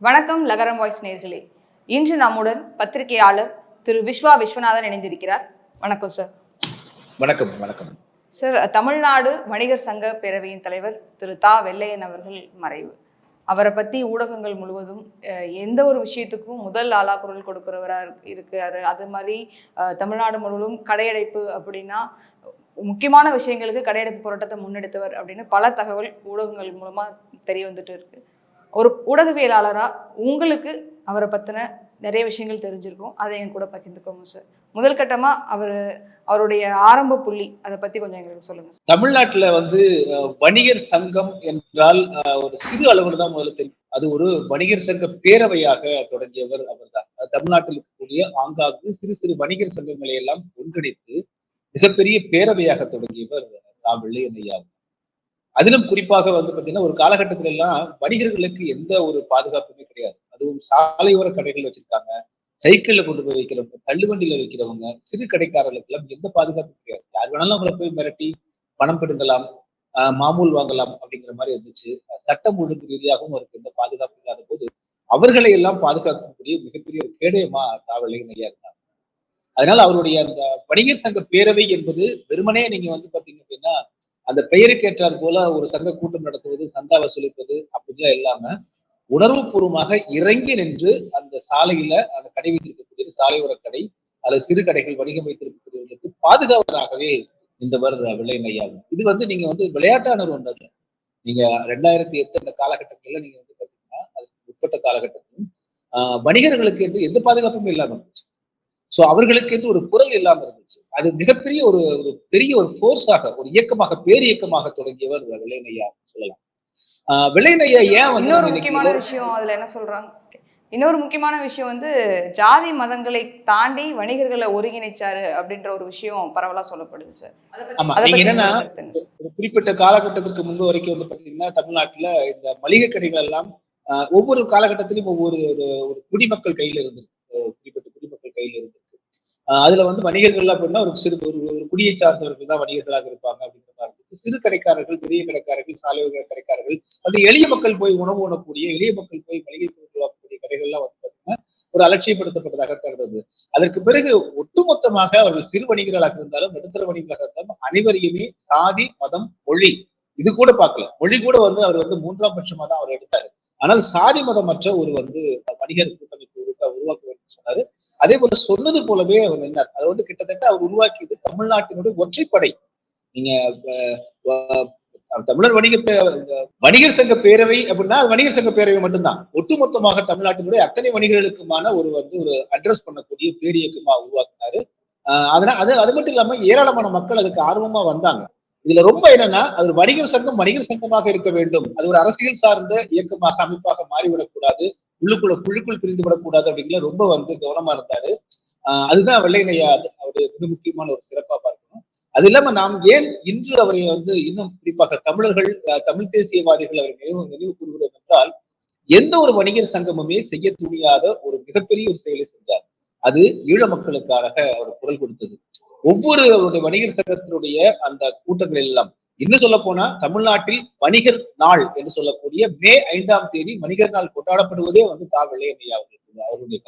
வணக்கம் லகரம் வாய்ஸ் நேர்களே. இன்று நம்முடன் பத்திரிகையாளர் திரு விஸ்வா விஸ்வநாதன் இணைந்திருக்கிறார். வணக்கம் சார் வணக்கம் வணக்கம். சார் தமிழ்நாடு வணிகர் சங்க பேரவையின் தலைவர் திரு தா. வெள்ளையன் அவர்கள் மறைவு. அவரை பத்தி ஊடகங்கள் முழுவதும் எந்த ஒரு விஷயத்துக்கும் முதல் ஆளா குரல் கொடுக்கிறவரா இருக்கு- இருக்காரு. அது மாதிரி தமிழ்நாடு முழுவதும் கடையடைப்பு அப்படின்னா முக்கியமான விஷயங்களுக்கு கடையடைப்பு போராட்டத்தை முன்னெடுத்தவர் அப்படின்னு பல தகவல் ஊடகங்கள் மூலமா தெரிய வந்துட்டு இருக்கு. ஒரு ஊடகவியலாளராக உங்களுக்கு அவரை பற்றின நிறைய விஷயங்கள் தெரிஞ்சிருக்கும். அதை என் கூட பகிர்ந்துக்கோங்க சார் முதல் கட்டமாக அவர் அவருடைய ஆரம்ப புள்ளி அதை பத்தி கொஞ்சம் எங்களுக்கு சொல்லுங்கள் சார் வந்து வணிகர் சங்கம் என்றால் ஒரு சிறு அளவில் தான் முதல்ல தெரியும். அது ஒரு வணிகர் சங்க பேரவையாக தொடங்கியவர் அவர்தான். தான் தமிழ்நாட்டில் இருக்கக்கூடிய ஆங்காங்கு சிறு சிறு வணிகர் சங்கங்களை எல்லாம் ஒன்றிணைத்து மிகப்பெரிய பேரவையாக தொடங்கியவர் தாம் வெள்ளையன் அதிலும் குறிப்பாக வந்து பாத்தீங்கன்னா ஒரு காலகட்டத்தில எல்லாம் வணிகர்களுக்கு எந்த ஒரு பாதுகாப்புமே கிடையாது. அதுவும் சாலையோர கடைகள் வச்சிருக்காங்க சைக்கிள்ல கொண்டு போய் வைக்கிறவங்க தள்ளுவண்டியில வைக்கிறவங்க சிறு கடைக்காரர்களுக்கு எல்லாம் எந்த பாதுகாப்பும் கிடையாது. யார் வேணாலும் அவங்களை போய் மிரட்டி பணம் பிடுங்கலாம் ஆஹ் மாமூல் வாங்கலாம் அப்படிங்கிற மாதிரி இருந்துச்சு. சட்டம் ஒழுங்கு ரீதியாகவும் அவருக்கு எந்த பாதுகாப்பு இல்லாத போது அவர்களை எல்லாம் பாதுகாக்கக்கூடிய மிகப்பெரிய ஒரு கேடயமா காவல் நிலையா இருந்தாங்க. அதனால அவருடைய அந்த வணிகர் சங்க பேரவை என்பது வெறுமனே நீங்க வந்து பாத்தீங்க அப்படின்னா அந்த பெயருக்கு ஏற்றார் போல ஒரு சங்க கூட்டம் நடத்துவது சந்தா வசூலிப்பது அப்படிலாம் இல்லாம உணர்வுபூர்வமாக இறங்கி நின்று அந்த சாலையில அந்த கடை வைத்திருக்கக்கூடிய சாலையோர கடை அல்லது சிறு கடைகள் வணிகம் வைத்திருக்கக்கூடியவர்களுக்கு பாதுகாவலராகவே இந்தவர் விலை மையாகும் இது வந்து நீங்க வந்து விளையாட்டான ஒன்று நீங்க ரெண்டாயிரத்தி எட்டு அந்த காலகட்டங்கள்ல நீங்க வந்து பாத்தீங்கன்னா அதுக்கு உட்பட்ட காலகட்டத்திலும் ஆஹ் வணிகர்களுக்கு என்று எந்த பாதுகாப்பும் இல்லாம இருந்துச்சு. சோ அவர்களுக்கு என்று ஒரு குரல் இல்லாம இருந்துச்சு. அது மிகப்பெரிய ஒரு ஒரு பெரிய ஒரு ஃபோர்ஸாக ஒரு இயக்கமாக பேர் இயக்கமாக தொடங்கியவர் ஐயா சொல்லலாம். ஆஹ் ஐயா ஏன் வந்து இன்னொரு முக்கியமான விஷயம் அதுல என்ன சொல்றாங்க? இன்னொரு முக்கியமான விஷயம் வந்து ஜாதி மதங்களை தாண்டி வணிகர்களை ஒருங்கிணைச்சாரு அப்படின்ற ஒரு விஷயம் பரவலா சொல்லப்படுது சார். ஆமா என்னன்னா. ஒரு குறிப்பிட்ட காலகட்டத்துக்கு முன்பு வரைக்கும் வந்து பாத்தீங்கன்னா தமிழ்நாட்டுல இந்த மளிகை கடைகள் எல்லாம் ஒவ்வொரு காலகட்டத்திலும் ஒவ்வொரு ஒரு ஒரு குடிமக்கள் கையில இருந்திருக்கு ஒரு குறிப்பிட்ட குடிமக்கள் கையில ஆஹ், அதுல வந்து வணிகர்கள் அப்படின்னா ஒரு சிறு ஒரு ஒரு குடியை சார்ந்தவர்கள் தான் வணிகர்களாக இருப்பாங்க அப்படின்ற மாதிரி இருக்கு. சிறு கடைக்காரர்கள் பெரிய கடைக்காரர்கள் சாலையோர கடைக்காரர்கள் அது எளிய மக்கள் போய் உணவு உணக்கூடிய எளிய மக்கள் போய் மளிகை பொருட்கள் வாங்கக்கூடிய கடைகள்லாம் வந்து பாத்தீங்கன்னா ஒரு அலட்சியப்படுத்தப்பட்டதாக கருதுறது அதற்கு பிறகு ஒட்டுமொத்தமாக அவர்கள் சிறு வணிகர்களாக இருந்தாலும் நடுத்தர வணிகர்களாக இருந்தாலும் அனைவரையுமே சாதி மதம் மொழி இது கூட பார்க்கல. மொழி கூட வந்து அவர் வந்து மூன்றாம் பட்சமா தான் அவர் எடுத்தாரு. ஆனால் சாதி மதமற்ற ஒரு வந்து வணிகர் கூட்டமைப்பு உருவாக்குவார் சொன்னாரு. அதே போல சொன்னது போலவே அவர் நின்றார் அது வந்து கிட்டத்தட்ட அவர் உருவாக்கியது தமிழ்நாட்டினுடைய ஒற்றைப்படை. நீங்க தமிழர் வணிக வணிகர் சங்க பேரவை அப்படின்னா அது வணிகர் சங்க பேரவை மட்டும்தான். ஒட்டுமொத்தமாக தமிழ்நாட்டினுடைய அத்தனை வணிகர்களுக்குமான ஒரு வந்து ஒரு அட்ரஸ் பண்ணக்கூடிய பேரியக்கமா உருவாக்குனாரு. ஆஹ் அதனால அது அது மட்டும் இல்லாம ஏராளமான மக்கள் அதுக்கு ஆர்வமா வந்தாங்க. இதுல ரொம்ப என்னன்னா அது வணிகர் சங்கம் வணிகர் சங்கமாக இருக்க வேண்டும். அது ஒரு அரசியல் சார்ந்த இயக்கமாக அமைப்பாக மாறிவிடக்கூடாது உள்ளுக்குள்ள குழுக்குள் பிரிந்து விடக்கூடாது அப்படிங்கிற ரொம்ப வந்து கவனமா இருந்தாரு. ஆஹ் அதுதான் வெள்ளையனையா அவரு மிக முக்கியமான ஒரு சிறப்பா பார்க்கணும். அது இல்லாம நாம் ஏன் இன்று அவரை வந்து இன்னும் குறிப்பாக தமிழர்கள் தமிழ் தேசியவாதிகள் அவரை நினைவு நினைவு கூறுகிறோம் என்றால் எந்த ஒரு வணிகர் சங்கமுமே செய்ய துணியாத ஒரு மிகப்பெரிய ஒரு செயலை செஞ்சார். அது ஈழ மக்களுக்காக அவர் குரல் கொடுத்தது. ஒவ்வொரு அவருடைய வணிகர் சங்கத்தினுடைய அந்த கூட்டங்கள் எல்லாம் இன்னும் சொல்ல போனா தமிழ்நாட்டில் வணிகர் நாள் என்று சொல்லக்கூடிய மே ஐந்தாம் தேதி வணிகர் நாள் கொண்டாடப்படுவதே வந்து தா வெள்ளையனையா அவர்களுக்கு அவருடைய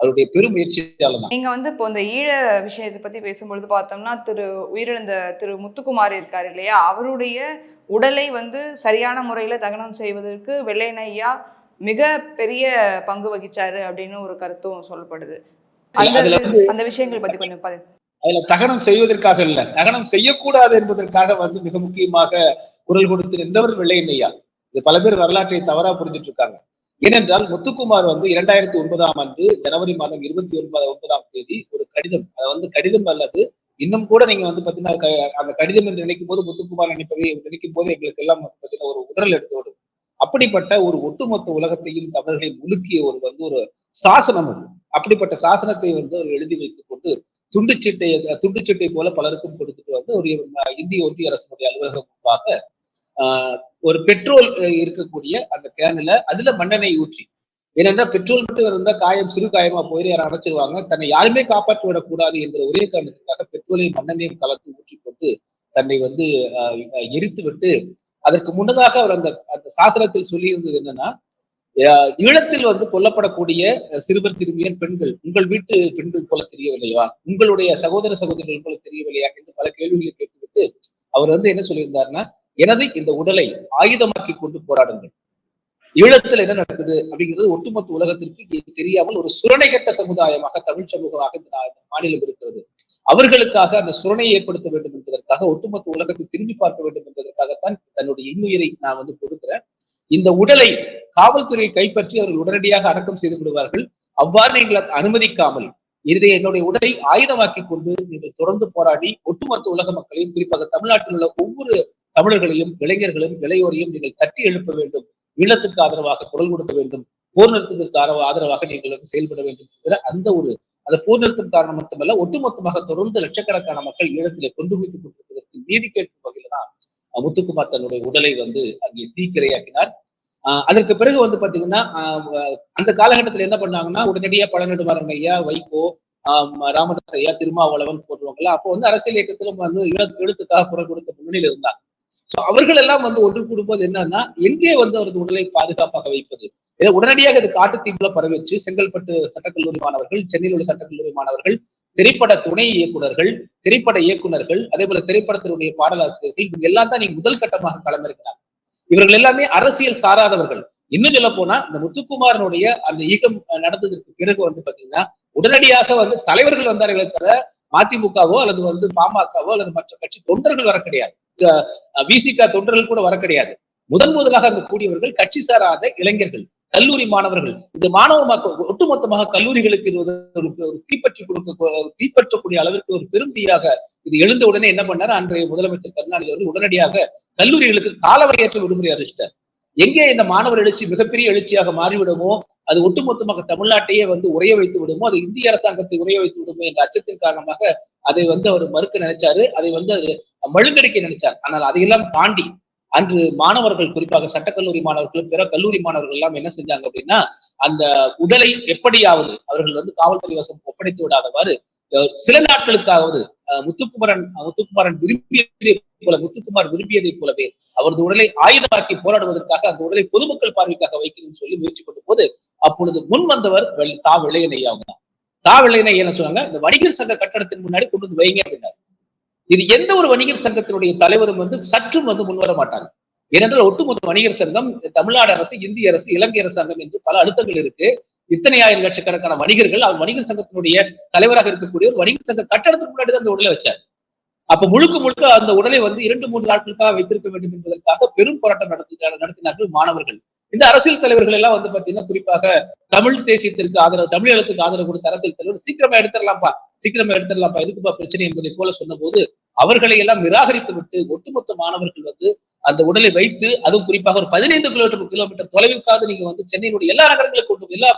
அவருடைய பெரும் முயற்சியால தான் நீங்க வந்து இப்போ இந்த ஈழ விஷயத்தை பத்தி பேசும்பொழுது பார்த்தோம்னா திரு உயிரிழந்த திரு முத்துக்குமார் இருக்கார் இல்லையா? அவருடைய உடலை வந்து சரியான முறையில தகனம் செய்வதற்கு வெள்ளையனையா மிக பெரிய பங்கு வகிச்சாரு அப்படின்னு ஒரு கருத்தும் சொல்லப்படுது. அந்த விஷயங்கள் பத்தி கொஞ்சம் அதுல தகனம் செய்வதற்காக இல்ல. தகனம் செய்யக்கூடாது என்பதற்காக வந்து மிக முக்கியமாக குரல் கொடுத்து நின்றவர் வெள்ளையனையா இது பல பேர் வரலாற்றை தவறா புரிஞ்சிட்டு இருக்காங்க ஏனென்றால் முத்துக்குமார் வந்து இரண்டாயிரத்தி ஒன்பதாம் ஆண்டு ஜனவரி மாதம் இருபத்தி ஒன்பது ஒன்பதாம் தேதி ஒரு கடிதம். அது வந்து கடிதம் அல்லது இன்னும் கூட நீங்க வந்து பாத்தீங்கன்னா க- அந்த கடிதம் என்று நினைக்கும் போது முத்துக்குமார் நினைப்பதை நினைக்கும் போது எங்களுக்கு எல்லாம் பாத்தீங்கன்னா ஒரு உதறல் எடுத்து அப்படிப்பட்ட ஒரு ஒட்டுமொத்த உலகத்தையும் தமிழர்களை முழுக்கிய ஒரு வந்து ஒரு சாசனம் அது. அப்படிப்பட்ட சாசனத்தை வந்து அவர் எழுதி வைத்துக் கொண்டு துண்டுச்சீட்டை துண்டுச்சீட்டை போல பலருக்கும் கொடுத்துட்டு வந்து ஒரு இந்திய ஒன்றிய அரசுடைய அலுவலகம் முன்பாக ஆஹ், ஒரு பெட்ரோல் இருக்கக்கூடிய அந்த கேனில் அதுல மண்ணெண்ணெய் ஊற்றி. ஏனென்றால் பெட்ரோல் மட்டும் இருந்தா காயம் சிறு காயமா போயிட்டு யாரும் அடைச்சிருவாங்க தன்னை யாருமே காப்பாற்றி விடக்கூடாது என்ற ஒரே காரணத்துக்காக பெட்ரோலையும் மண்ணெண்ணையும் கலந்து ஊற்றி கொண்டு தன்னை வந்து எரித்து விட்டு அதற்கு முன்னதாக அவர் அந்த அந்த சாசனத்தில் சொல்லியிருந்தது என்னன்னா ஈழத்தில் வந்து கொல்லப்படக்கூடிய சிறுவர் சிறுமியர் பெண்கள் உங்கள் வீட்டு பெண்கள் போல தெரியவில்லையா? உங்களுடைய சகோதர சகோதரிகள் போல தெரியவில்லையா? என்று பல கேள்விகளை கேட்டுவிட்டு அவர் வந்து என்ன சொல்லியிருந்தாருன்னா எனது இந்த உடலை ஆயுதமாக்கி கொண்டு போராடுங்கள். ஈழத்தில் என்ன நடக்குது? அப்படிங்கிறது ஒட்டுமொத்த உலகத்திற்கு தெரியாமல் ஒரு சுரணை கட்ட சமுதாயமாக தமிழ் சமூகமாக இந்த இந்த மாநிலம் இருக்கிறது. அவர்களுக்காக அந்த சுரணையை ஏற்படுத்த வேண்டும் என்பதற்காக ஒட்டுமொத்த உலகத்தை திரும்பி பார்க்க வேண்டும் என்பதற்காகத்தான் தன்னுடைய இன்னுயிரை நான் வந்து கொடுக்கிறேன். இந்த உடலை காவல்துறை கைப்பற்றி அவர்கள் உடனடியாக அடக்கம் செய்து விடுவார்கள். அவ்வாறு நீங்கள் அனுமதிக்காமல் இதை என்னுடைய உடலை ஆயுதமாக்கி கொண்டு நீங்கள் தொடர்ந்து போராடி ஒட்டுமொத்த உலக மக்களையும் குறிப்பாக தமிழ்நாட்டில் உள்ள ஒவ்வொரு தமிழர்களையும் இளைஞர்களையும் இளையோரையும் நீங்கள் தட்டி எழுப்ப வேண்டும். ஈழத்துக்கு ஆதரவாக குரல் கொடுக்க வேண்டும். போர் நிறுத்தத்திற்கு ஆதரவாக நீங்கள் வந்து செயல்பட வேண்டும் என்கிற அந்த ஒரு அந்த போர் நிறுத்தம் காரணம் மட்டுமல்ல ஒட்டுமொத்தமாக தொடர்ந்து லட்சக்கணக்கான மக்கள் ஈழத்திலே கொண்டு வைத்துக் கொண்டிருப்பதற்கு நீதி கேட்கும் வகையில தான் முத்துக்குமார் தன்னுடைய உடலை வந்து அங்கே தீக்கிரையாக்கினார். அதற்கு பிறகு வந்து பாத்தீங்கன்னா அந்த காலகட்டத்துல என்ன பண்ணாங்கன்னா உடனடியா பழநெடுமாறன் ஐயா வைகோ ராமதாஸ் ஐயா திருமாவளவன் போடுவாங்கல்ல அப்போ வந்து அரசியல் இயக்கத்துல வந்து எழுத்துக்காக குரல் கொடுத்த முன்னணியில இருந்தாங்க. சோ அவர்கள் எல்லாம் வந்து ஒன்று கூடும்போது என்னன்னா எங்கே வந்து அவரது உடலை பாதுகாப்பாக வைப்பது? ஏன்னா உடனடியாக அது காட்டுத்தீவுல பரவிச்சு செங்கல்பட்டு சட்டக்கல்லூரி மாணவர்கள் சென்னையில் உள்ள சட்டக்கல்லூரி மாணவர்கள் திரைப்பட துணை இயக்குநர்கள் திரைப்பட இயக்குனர்கள் அதே போல திரைப்படத்தினுடைய பாடலாசிரியர்கள் இவங்க எல்லாம் தான் நீங்க முதல் கட்டமாக களமிருக்கிறாங்க இவர்கள் எல்லாமே அரசியல் சாராதவர்கள். இன்னும் சொல்ல போனா இந்த முத்துக்குமாரனுடைய அந்த ஈகம் நடந்ததற்கு பிறகு வந்து பாத்தீங்கன்னா உடனடியாக வந்து தலைவர்கள் வந்தார்களே தவிர மதிமுகவோ அல்லது வந்து பாமகவோ அல்லது மற்ற கட்சி தொண்டர்கள் வர கிடையாது. விசிக தொண்டர்கள் கூட வர கிடையாது. முதன் முதலாக அங்கு கூடியவர்கள் கட்சி சாராத இளைஞர்கள் கல்லூரி மாணவர்கள். இந்த மாணவ மக்கள் ஒட்டுமொத்தமாக கல்லூரிகளுக்கு இது ஒரு ஒரு- தீப்பற்றி கொடுக்க தீப்பற்றக்கூடிய அளவிற்கு ஒரு பெருந்தீயாக இது எழுந்த உடனே என்ன பண்ணார்? அன்றைய முதலமைச்சர் கருணாநிதி அவர்கள் உடனடியாக கல்லூரிகளுக்கு காலவரையற்ற விடுமுறை அறிவித்தார் எங்கே இந்த மாணவர் எழுச்சி மிகப்பெரிய எழுச்சியாக மாறிவிடுமோ அது ஒட்டுமொத்தமாக தமிழ்நாட்டையே வந்து உரைய வைத்து விடுமோ அது இந்திய அரசாங்கத்தை உரைய வைத்து விடுமோ என்ற அச்சத்தின் காரணமாக அதை வந்து அவர் மறுக்க நினைச்சாரு. அதை வந்து அது மழுங்கடிக்க நினைச்சார். ஆனால் அதையெல்லாம் தாண்டி அன்று மாணவர்கள் குறிப்பாக சட்டக்கல்லூரி மாணவர்கள் பிற கல்லூரி மாணவர்கள் எல்லாம் என்ன செஞ்சாங்க அப்படின்னா அந்த உடலை எப்படியாவது அவர்கள் வந்து காவல்துறை வசம் ஒப்படைத்து விடாதவாறு சில நாட்களுக்காவது முத்துக்குமரன் முத்துக்குமரன் விரும்பியதை போல முத்துக்குமார் விரும்பியதை போலவே அவரது உடலை ஆயுதமாக்கி போராடுவதற்காக அந்த உடலை பொதுமக்கள் பார்வைக்காக வைக்கணும்னு சொல்லி முயற்சி பண்ணும் போது அப்பொழுது முன் வந்தவர் தா வெள்ளையனை தான் தா வெள்ளையனை என்ன சொன்னாங்க இந்த வணிகர் சங்க கட்டடத்தின் முன்னாடி கொண்டு வந்து வைங்க அப்படின்னாரு. இது எந்த ஒரு வணிகர் சங்கத்தினுடைய தலைவரும் வந்து சற்றும் வந்து முன்வர மாட்டாங்க ஏனென்றால் ஒட்டுமொத்த வணிகர் சங்கம் தமிழ்நாடு அரசு இந்திய அரசு இலங்கை அரசாங்கம் என்று பல அழுத்தங்கள் இருக்கு. இத்தனை ஆயிரம் லட்சக்கணக்கான வணிகர்கள் அவர் வணிகர் சங்கத்தினுடைய தலைவராக இருக்கக்கூடிய ஒரு வணிகர் சங்க கட்டடத்துக்கு முன்னாடி அந்த உடலை வச்சார். அப்ப முழுக்க முழுக்க அந்த உடலை வந்து இரண்டு மூன்று நாட்களுக்காக வைத்திருக்க வேண்டும் என்பதற்காக பெரும் போராட்டம் நடத்தி நடத்தினார்கள் மாணவர்கள். இந்த அரசியல் தலைவர்கள் எல்லாம் வந்து பாத்தீங்கன்னா குறிப்பாக தமிழ் தேசியத்திற்கு ஆதரவு தமிழகத்துக்கு ஆதரவு கொடுத்த அரசியல் தலைவர் சீக்கிரமா எடுத்துடலாம்ப்பா சீக்கிரமா எடுத்துடலாம்ப்பா எதுக்குப்பா பிரச்சனை என்பதை போல சொன்னபோது அவர்களை எல்லாம் நிராகரித்து விட்டு ஒட்டுமொத்த மாணவர்கள் வந்து அந்த உடலை வைத்து அதுவும் குறிப்பாக ஒரு பதினைந்து கிலோமீட்டர் கிலோமீட்டர் தொலைவுக்காவது நீங்க வந்து சென்னையினுடைய எல்லா நகரங்களுக்கும் கொண்டு எல்லா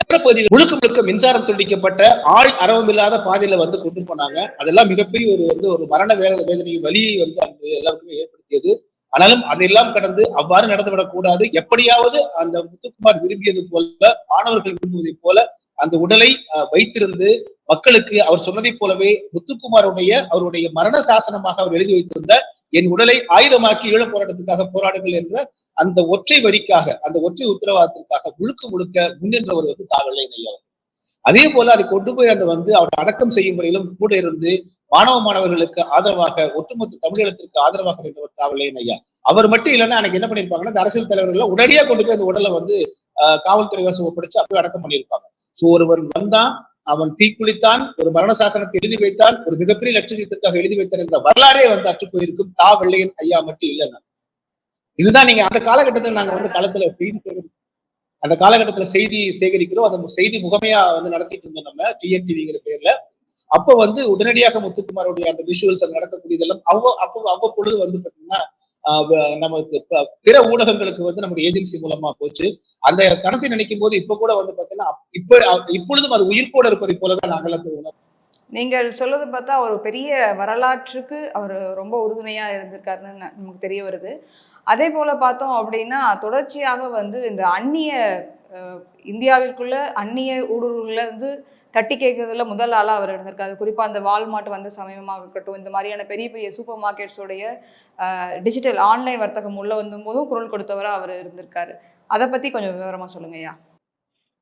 நகரப்பகுதிகள் முழுக்க முழுக்க மின்சாரம் துண்டிக்கப்பட்ட ஆள் அரவம் இல்லாத பாதையில வந்து கொண்டு போனாங்க. அதெல்லாம் மிகப்பெரிய ஒரு வந்து ஒரு மரண வேத வேதனை வலியை வந்து அங்கு எல்லாருக்குமே ஏற்படுத்தியது. ஆனாலும் அதையெல்லாம் கடந்து அவ்வாறு நடந்துவிடக் கூடாது. எப்படியாவது அந்த முத்துக்குமார் விரும்பியது போல மாணவர்கள் விரும்புவதைப் போல அந்த உடலை அஹ், வைத்திருந்து மக்களுக்கு அவர் சொன்னதைப் போலவே முத்துக்குமாருடைய அவருடைய மரண சாசனமாக அவர் எழுதி வைத்திருந்த என் உடலை ஆயுதமாக்கி ஈழ போராட்டத்துக்காக போராடுங்கள் என்ற அந்த ஒற்றை வரிக்காக அந்த ஒற்றை உத்தரவாதத்திற்காக முழுக்க முழுக்க முன்னின்றவர் வந்து தாவலை ஐயா அதே போல அதை கொண்டு போய் அந்த வந்து அவர் அடக்கம் செய்யும் முறையிலும் கூட இருந்து மாணவ மாணவர்களுக்கு ஆதரவாக ஒட்டுமொத்த தமிழகத்திற்கு ஆதரவாக இருந்தவர் தாவலையன் ஐயா. அவர் மட்டும் இல்லைன்னா அன்னைக்கு என்ன பண்ணிருப்பாங்கன்னா இந்த அரசியல் தலைவர்கள் உடனே கொண்டு போய் அந்த உடலை வந்து ஆஹ், காவல்துறை வசம் ஒப்படைச்சு அப்படியே அடக்கம் பண்ணியிருப்பாங்க. சோ ஒருவர் வந்தான் அவன் தீக்குளித்தான் ஒரு மரண சாசனத்தை எழுதி வைத்தான் ஒரு மிகப்பெரிய லட்சியத்திற்காக எழுதி வைத்தான் என்ற வரலாறே வந்து அற்று போயிருக்கும் தா வெள்ளையன் ஐயா மட்டும் இல்லைன்னா. இதுதான் நீங்க அந்த காலகட்டத்தில் நாங்க வந்து களத்துல செய்தி சேகரி- அந்த காலகட்டத்துல செய்தி சேகரிக்கிறோம். அந்த செய்தி முகமையா வந்து நடத்திட்டு இருந்தோம் நம்ம டிஎன்டிவிங்கிற பேர்ல. அப்ப வந்து உடனடியாக முத்துக்குமாரோடைய அந்த விஷுவல்ஸ் நடக்கக்கூடியதெல்லாம் அவ்வ அப்போ அவ்வப்பொழுது வந்து பாத்தீங்கன்னா நமக்கு பிற ஊடகங்களுக்கு வந்து நம்முடைய ஏஜென்சி மூலமா போச்சு. அந்த கணத்தை நினைக்கும் போது இப்ப கூட வந்து பாத்தீங்கன்னா இப்ப இப்பொழுதும் அது உயிர்ப்போட இருப்பதை போலதான் நாங்கள் வந்து உணர்வு நீங்கள் சொல்றது பார்த்தா ஒரு பெரிய வரலாற்றுக்கு அவர் ரொம்ப உறுதுணையா இருந்திருக்காருன்னு நமக்கு தெரிய வருது. அதே போல பார்த்தோம் அப்படின்னா தொடர்ச்சியாக வந்து இந்த அந்நிய இந்தியாவிற்குள்ள அந்நிய ஊடுருவல வந்து தட்டி கேட்கறதுல முதல் ஆளா அவர் இருந்திருக்காரு. குறிப்பா அந்த வால்மார்ட் வந்த சமயமாக இருக்கட்டும் இந்த மாதிரியான பெரிய பெரிய சூப்பர் மார்க்கெட்ஸோடைய டிஜிட்டல் ஆன்லைன் வர்த்தகம் உள்ள வந்த போதும் குரல் கொடுத்தவரா அவர் இருந்திருக்காரு. அதை பத்தி கொஞ்சம் விவரமா சொல்லுங்க ஐயா.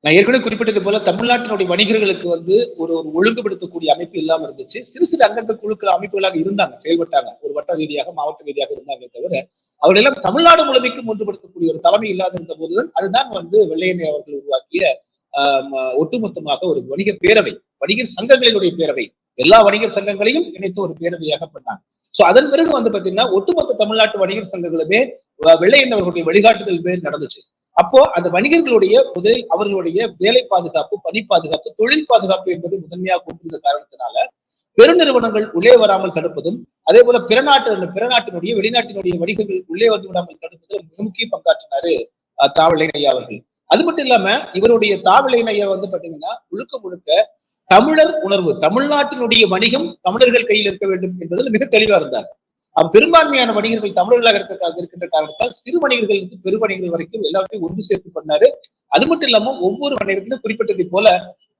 நான் ஏற்கனவே குறிப்பிட்டது போல தமிழ்நாட்டினுடைய வணிகர்களுக்கு வந்து ஒரு ஒரு ஒழுங்குபடுத்தக்கூடிய அமைப்பு இல்லாம இருந்துச்சு. சிறு சிறு அங்கங்க குழுக்கள் அமைப்புகளாக இருந்தாங்க செயல்பட்டாங்க. ஒரு வட்ட ரீதியாக மாவட்ட ரீதியாக இருந்தாங்க தவிர அவர்களெல்லாம் தமிழ்நாடு முழுமைக்கும் ஒன்றுபடுத்தக்கூடிய ஒரு தலைமை இல்லாத இருந்த போதுதான் அதுதான் வந்து வெள்ளையனை அவர்கள் உருவாக்கிய ஆஹ், ஒட்டுமொத்தமாக ஒரு வணிக பேரவை வணிகர் சங்கங்களினுடைய பேரவை. எல்லா வணிகர் சங்கங்களையும் இணைத்து ஒரு பேரவையாக பண்ணாங்க. சோ அதன் பிறகு வந்து பாத்தீங்கன்னா ஒட்டுமொத்த தமிழ்நாட்டு வணிகர் சங்கங்களுமே வெள்ளையன் அவர்களுடைய வழிகாட்டுதல் பேர் நடந்துச்சு. அப்போ அந்த வணிகர்களுடைய முதல் அவர்களுடைய வேலை பாதுகாப்பு பணி பாதுகாப்பு தொழில் பாதுகாப்பு என்பது முதன்மையாக கொண்டிருந்த காரணத்தினால பெருநிறுவனங்கள் உள்ளே வராமல் தடுப்பதும் அதே போல பிற நாட்டு பிற நாட்டினுடைய வெளிநாட்டினுடைய வணிகங்கள் உள்ளே வந்து விடாமல் தடுப்பதில் மிக முக்கிய பங்காற்றினாரு அஹ், ஐயா அவர்கள். அது மட்டும் இல்லாம இவருடைய தாவலை ஐயா வந்து பாத்தீங்கன்னா முழுக்க முழுக்க தமிழர் உணர்வு தமிழ்நாட்டினுடைய வணிகம் தமிழர்கள் கையில் இருக்க வேண்டும் என்பதில் மிக தெளிவா இருந்தார். அப்ப பெரும்பான்மையான வணிகர்கள் தமிழர்களாக இருக்க இருக்கின்ற காரணத்தால் சிறு வணிகர்கள் இருந்து பெரு வணிகர்கள் வரைக்கும் எல்லாத்தையும் ஒன்று சேர்த்து பண்ணாரு. அது மட்டும் இல்லாம ஒவ்வொரு வணிகத்திலும் குறிப்பிட்டதை போல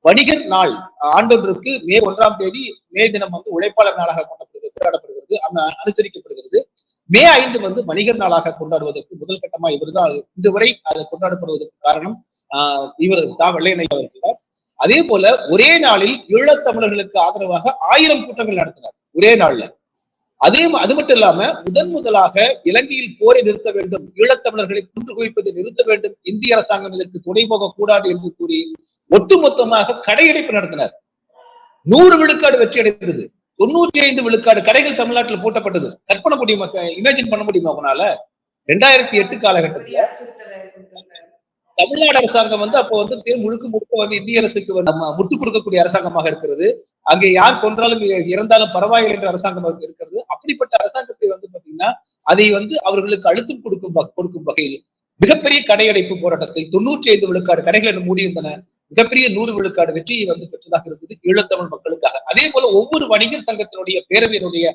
வணிகர் நாள் ஆண்டொன்றுக்கு மே ஒன்றாம் தேதி மே தினம் வந்து உழைப்பாளர் நாளாக கொண்டாடப்படுகிறது கொண்டாடப்படுகிறது அங்க அனுசரிக்கப்படுகிறது. மே ஐந்து வந்து வணிகர் நாளாக கொண்டாடுவதற்கு முதல் கட்டமா இவர் தான் இன்று வரை அது கொண்டாடப்படுவதற்கு காரணம் ஆஹ் இவரது தான் வெள்ளையனை அவர்கள் தான். அதே போல ஒரே நாளில் ஈழத்தமிழர்களுக்கு ஆதரவாக ஆயிரம் கூட்டங்கள் நடத்தினார் ஒரே நாள்ல. அதே அது மட்டும் இல்லாம முதன் முதலாக இலங்கையில் போரை நிறுத்த வேண்டும் ஈழத்தமிழர்களை குன்று குவிப்பதை நிறுத்த வேண்டும் இந்திய அரசாங்கம் இதற்கு துணை போகக்கூடாது என்று கூறி ஒட்டுமொத்தமாக கடையடைப்பு நடத்தினார். நூறு விழுக்காடு வெற்றி அடைந்தது. தொண்ணூற்றி ஐந்து விழுக்காடு கடைகள் தமிழ்நாட்டில் பூட்டப்பட்டது. கற்பனை முடியுமா இமேஜின் பண்ண முடியுமா உங்களால? ரெண்டாயிரத்தி எட்டு காலகட்டத்துல தமிழ்நாடு அரசாங்கம் வந்து அப்போ வந்து தே- முழுக்க முழுக்க வந்து இந்திய அரசுக்கு நம்ம முட்டு கொடுக்கக்கூடிய அரசாங்கமாக இருக்கிறது. அங்கே யார் கொன்றாலும் இறந்தாலும் பரவாயில்லை என்ற அரசாங்கம் இருக்கிறது. அப்படிப்பட்ட அரசாங்கத்தை வந்து பாத்தீங்கன்னா அதை வந்து அவர்களுக்கு அழுத்தம் கொடுக்கும் கொடுக்கும் வகையில் மிகப்பெரிய கடையடைப்பு போராட்டத்தை தொண்ணூற்றி ஐந்து விழுக்காடு கடைகள் மூடியிருந்தன. மிகப்பெரிய நூறு விழுக்காடு வெற்றியை வந்து பெற்றதாக இருந்தது ஈழத்தமிழ் மக்களுக்காக. அதே போல ஒவ்வொரு வணிகர் சங்கத்தினுடைய பேரவையினுடைய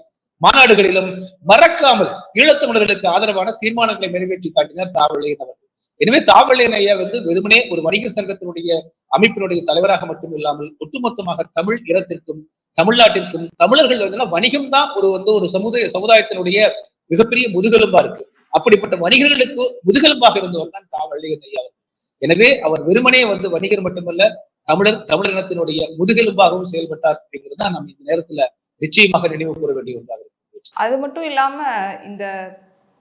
மாநாடுகளிலும் மறக்காமல் ஈழத்தமிழர்களுக்கு ஆதரவான தீர்மானங்களை நிறைவேற்றி காட்டினார் தாவள்ளையன் அவர்கள் எனவே தாவலின் ஐயா வந்து வெறுமனே ஒரு வணிகர் சங்கத்தினுடைய அமைப்பினுடைய தலைவராக மட்டும் இல்லாமல் ஒட்டுமொத்தமாக தமிழ் இனத்திற்கும் தமிழ்நாட்டிற்கும் தமிழர்கள் வந்து வணிகம் தான் ஒரு வந்து ஒரு சமுதாய சமுதாயத்தினுடைய மிகப்பெரிய முதுகெலும்பா இருக்கு. அப்படிப்பட்ட வணிகர்களுக்கு முதுகெலும்பாக இருந்தவர் தான் தாவள்ளையன் ஐயா எனவே அவர் வெறுமனே வந்து வணிகர் மட்டுமல்ல தமிழர் தமிழ் இனத்தினுடைய முதுகெலும்பாகவும் செயல்பட்டார் அப்படிங்கிறது தான் நம்ம இந்த நேரத்துல நிச்சயமாக நினைவு கூற வேண்டிய ஒன்றாக இருக்கு. அது மட்டும் இல்லாம இந்த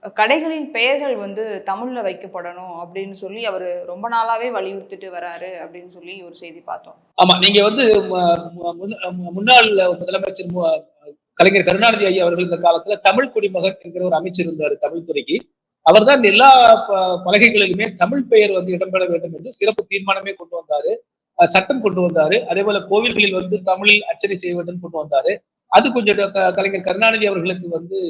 கடைகளின் பெயர்கள் வந்து தமிழ்ல வைக்கப்படணும் அப்படின்னு சொல்லி அவர் ரொம்ப நாளாவே வலியுறுத்திட்டு வராரு அப்படின்னு சொல்லி ஒரு செய்தி பார்த்தோம். ஆமா நீங்க வந்து முன்னாள் முதலமைச்சர் கலைஞர் கருணாநிதி ஐயா அவர்கள் இந்த காலத்துல தமிழ் குடிமகன் என்கிற ஒரு அமைச்சர் இருந்தார் தமிழ் துறைக்கு. அவர்தான் எல்லா பலகைகளிலுமே தமிழ் பெயர் வந்து இடம்பெற வேண்டும் என்று சிறப்பு தீர்மானமே கொண்டு வந்தாரு. அஹ் சட்டம் கொண்டு வந்தாரு. அதே போல கோவில்களில் வந்து தமிழில் அர்ச்சனை செய்ய வேண்டும் கொண்டு வந்தாரு. அது கொஞ்சம் கலைஞர் கருணாநிதி அவர்களுக்கு வந்து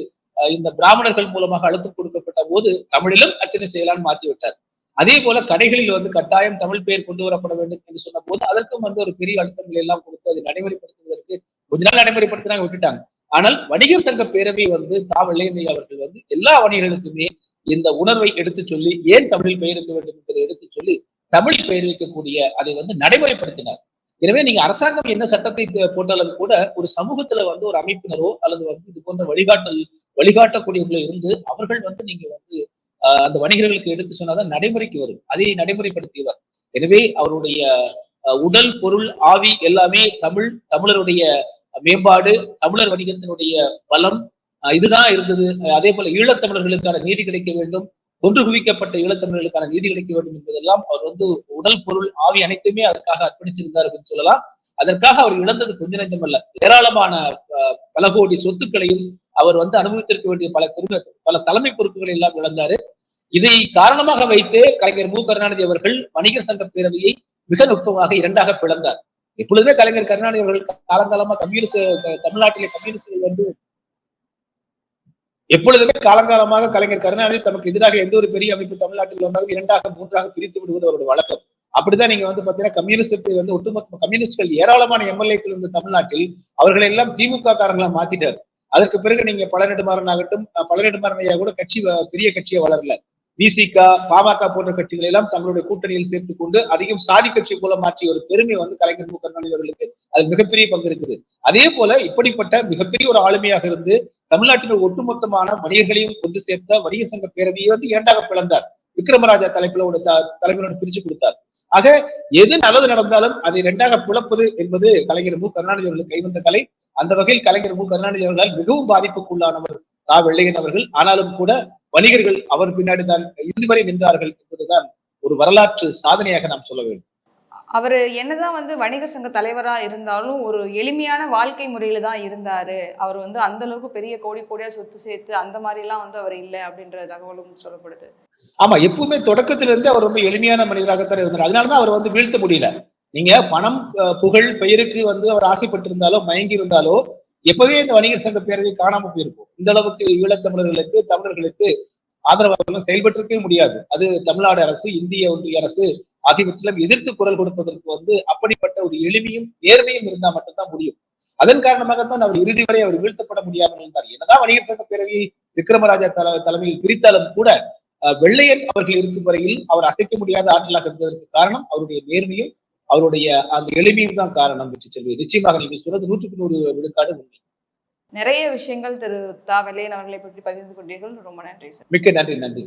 இந்த பிராமணர்கள் மூலமாக அழுத்தம் கொடுக்கப்பட்ட போது தமிழிலும் அர்ச்சனை செய்யலாம்னு மாற்றி விட்டார் அதே போல கடைகளில் வந்து கட்டாயம் தமிழ் பெயர் கொண்டு வரப்பட வேண்டும் என்று சொன்ன போது அதற்கும் வந்து ஒரு பெரிய அழுத்தங்கள் எல்லாம் கொடுத்து அதை நடைமுறைப்படுத்துவதற்கு கொஞ்ச நாள் நடைமுறைப்படுத்தினாங்க விட்டுட்டாங்க. ஆனால் வணிகர் சங்க பேரவை வந்து தா. வெள்ளையனை அவர்கள் வந்து எல்லா வணிகர்களுக்குமே இந்த உணர்வை எடுத்து சொல்லி ஏன் தமிழில் பெயர் இருக்க வேண்டும் என்பதை எடுத்து சொல்லி தமிழ் பெயர் வைக்கக்கூடிய அதை வந்து நடைமுறைப்படுத்தினார். எனவே நீங்க அரசாங்கம் என்ன சட்டத்தை போட்டாலும் கூட ஒரு சமூகத்துல வந்து ஒரு அமைப்பினரோ அல்லது வந்து இது போன்ற வழிகாட்டல் வழிகாட்டக்கூடியவர்களோ இருந்து அவர்கள் வந்து நீங்க வந்து அந்த வணிகர்களுக்கு எடுத்து சொன்னாதான் நடைமுறைக்கு வரும். அதை நடைமுறைப்படுத்தியவர். எனவே அவருடைய உடல் பொருள் ஆவி எல்லாமே தமிழ் தமிழருடைய மேம்பாடு தமிழர் வணிகத்தினுடைய பலம் இதுதான் இருந்தது. அதே போல ஈழத்தமிழர்களுக்கான நீதி கிடைக்க வேண்டும். ஒன்று குவிக்கப்பட்ட ஈழத்தமிழர்களுக்கான நீதி கிடைக்க வேண்டும் என்பதெல்லாம் அவர் வந்து உடல் பொருள் ஆவி அனைத்துமே அதற்காக அர்ப்பணிச்சிருந்தார் அப்படின்னு சொல்லலாம். அதற்காக அவர் இழந்தது கொஞ்ச நெஞ்சம் அல்ல ஏராளமான பல கோடி சொத்துக்களையும் அவர் வந்து அனுபவித்திருக்க வேண்டிய பல திரும்ப பல தலைமை பொறுப்புகளை எல்லாம் இழந்தாரு. இதை காரணமாக வைத்து கலைஞர் மு. கருணாநிதி அவர்கள் வணிகர் சங்க பேரவையை மிக நுட்பமாக இரண்டாக பிளந்தார். எப்பொழுதுமே கலைஞர் கருணாநிதி அவர்கள் காலங்காலமா கம்யூனிஸ்ட் தமிழ்நாட்டிலே கம்யூனிஸ்ட் வந்து எப்பொழுதுமே காலங்காலமாக கலைஞர் கருணாநிதி தமக்கு எதிராக எந்த ஒரு பெரிய அமைப்பு தமிழ்நாட்டில் வந்தாலும் இரண்டாக மூன்றாக பிரித்து விடுவது அவருடைய வழக்கம். அப்படிதான் நீங்க வந்து பாத்தீங்கன்னா கம்யூனிஸ்டுக்கு வந்து ஒட்டுமொத்த கம்யூனிஸ்ட்கள் ஏராளமான எம்எல்ஏக்கள் இருந்த தமிழ்நாட்டில் அவர்களை எல்லாம் திமுக காரங்களா மாத்திட்டார். அதற்கு பிறகு நீங்க பழநெடுமாறன் ஆகட்டும் அஹ் பழநெடுமாறன் ஐயா கூட கட்சி பெரிய கட்சியை வளரல. விசிக பாமக போன்ற கட்சிகளை எல்லாம் தங்களுடைய கூட்டணியில் சேர்த்துக் கொண்டு அதிகம் சாதி கட்சி மூலம் மாற்றிய ஒரு பெருமை வந்து கலைஞர் மு. கருணாநிதி அவர்களுக்கு அது மிகப்பெரிய பங்கு இருக்குது. அதே போல இப்படிப்பட்ட மிகப்பெரிய ஒரு ஆளுமையாக இருந்து தமிழ்நாட்டில் ஒட்டுமொத்தமான வணிகர்களையும் கொண்டு சேர்த்த வணிக சங்க பேரவையை வந்து இரண்டாக பிளந்தார். விக்ரமராஜா தலைப்புல ஒரு பிரிச்சு கொடுத்தார். ஆக எது நல்லது நடந்தாலும் அதை இரண்டாக பிளப்பது என்பது கலைஞர் மு. கருணாநிதி அவர்கள் கைவந்த கலை. அந்த வகையில் கலைஞர் மு. கருணாநிதி அவர்களால் மிகவும் பாதிப்புக்குள்ளானவர் தா வெள்ளையன் அவர்கள். ஆனாலும் கூட வணிகர்கள் அவர் பின்னாடி தான் இறுதி வரை நின்றார்கள் என்பதுதான் ஒரு வரலாற்று சாதனையாக நாம் சொல்ல வேண்டும். அவர் என்னதான் வந்து வணிகர் சங்க தலைவரா இருந்தாலும் ஒரு எளிமையான வாழ்க்கை முறையில தான் இருந்தாரு. அவர் வந்து அந்த அளவுக்கு பெரிய கோடி கோடியா சொத்து சேர்த்து அந்த மாதிரிலாம் வந்து அவர் இல்லை அப்படின்ற தகவலும் சொல்லப்படுது. ஆமா எப்பவுமே தொடக்கத்துல இருந்து அவர் ரொம்ப எளிமையான மனிதராகத்தான் இருந்தார். அதனாலதான் அவர் வந்து வீழ்த்த முடியல. நீங்க பணம் புகழ் பெயருக்கு வந்து அவர் ஆசைப்பட்டிருந்தாலோ மயங்கி இருந்தாலோ எப்பவே இந்த வணிகர் சங்க பேரவை காணாம போயிருக்கும். இந்த அளவுக்கு ஈழத்தமிழர்களுக்கு தமிழர்களுக்கு ஆதரவாக செயல்பட்டிருக்கவே முடியாது. அது தமிழ்நாடு அரசு இந்திய ஒன்றிய அரசு ஆகியவற்றிலும் எதிர்த்து குரல் கொடுப்பதற்கு வந்து அப்படிப்பட்ட ஒரு எளிமையும் நேர்மையும் இருந்தா மட்டும்தான் முடியும். அதன் காரணமாகத்தான் அவர் இறுதி வரை அவர் வீழ்த்தப்பட முடியாமல் இருந்தார். என்னதான் வணிகர் சங்க பேரவையை விக்ரமராஜா தல தலைமையில் பிரித்தாலும் கூட வெள்ளையன் அவர்கள் இருக்கும் வரையில் அவர் அசைக்க முடியாத ஆற்றலாக இருந்ததற்கு காரணம் அவருடைய நேர்மையும் அவருடைய அந்த எளிமையும் தான் காரணம் வெற்றி செல்வி நிச்சயமாக நீங்கள் சொல்றது நூற்றுக்கு நூறு விழுக்காடு உண்மை. நிறைய விஷயங்கள் திரு தா. வெள்ளையன் அவர்களை பற்றி பகிர்ந்து கொண்டீர்கள். ரொம்ப நன்றி சார். மிக்க நன்றி நன்றி.